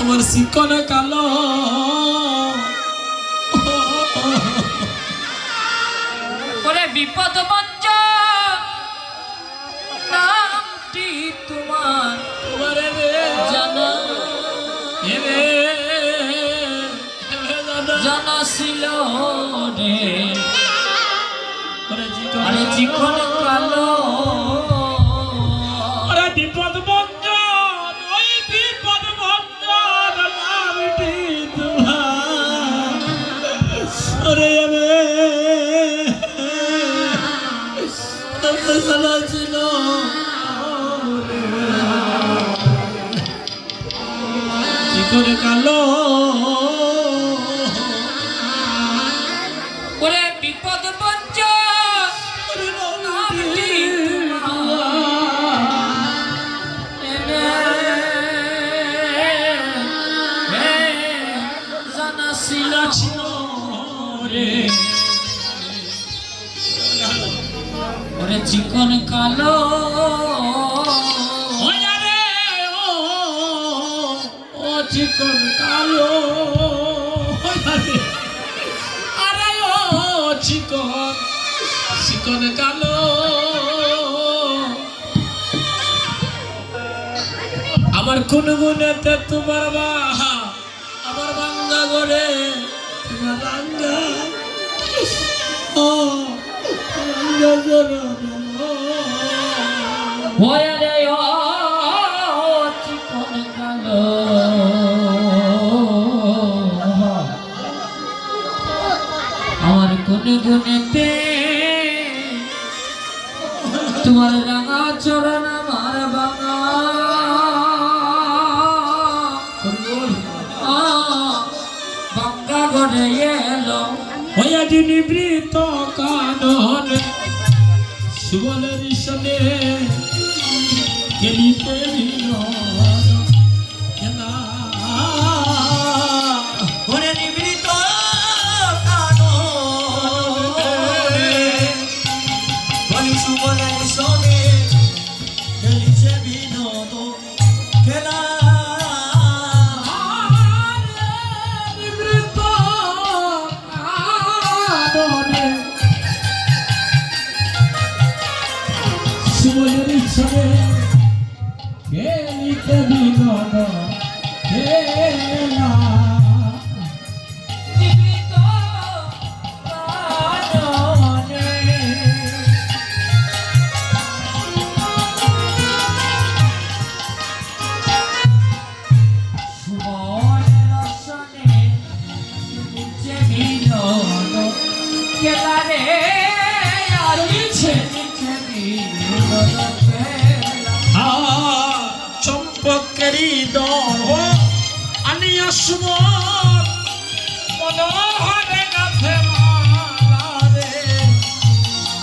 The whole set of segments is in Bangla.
আমার শিকনে কালো। ওরে বিপদ মঞ্চ নামটি তোমার। জানা। জানা। ছিল রে। জীবন আরে চিকন কালো। ওরে বিপদ করে কালো। ওরে বিপদ ওরে চিকন কালো। আমার কোন গুণেতে তোমার বা, আমার বাঙ্গা করে তোমার রাঙ্গা ও কোন গুণেতে তোমার রাঙা চরণ আমার বাঙা হয়াজি নিবৃত কাননে সুবলের সনে বিনোদ খেলা নিবৃত কানো বলি সুবলের সনে খেলিছে বিনোদ খেলা সুবলের সনে গেলিতে বিনোদ দল আনিয়া সুমন মনোহরে গাথে মালারে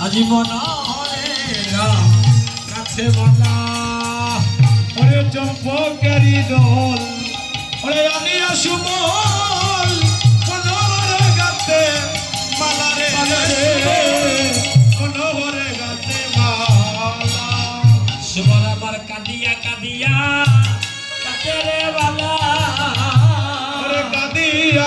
আজি মনোহরে কাছে মালা। ওরে চম্পকেরি দল, ওরে আনিয়া সুমন কাতেরে বালা। ওরে কাঁদিয়া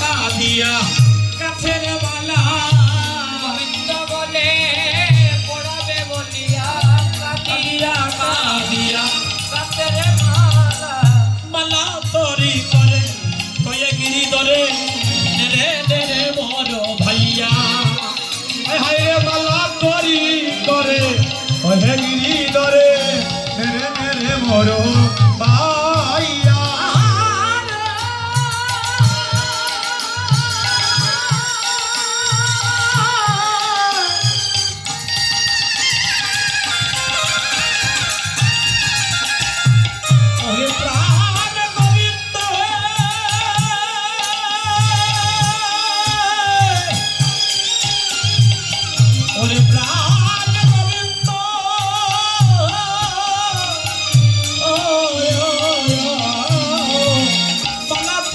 কাঁদিয়া দিয়া কাছের বালা গোবিন্দ বলে পড়াবে বলিয়া কাঁদিয়া কাঁদিয়া। কাতের মালা মালা তরি করে কয়ে গিরি ধরে রে নেরে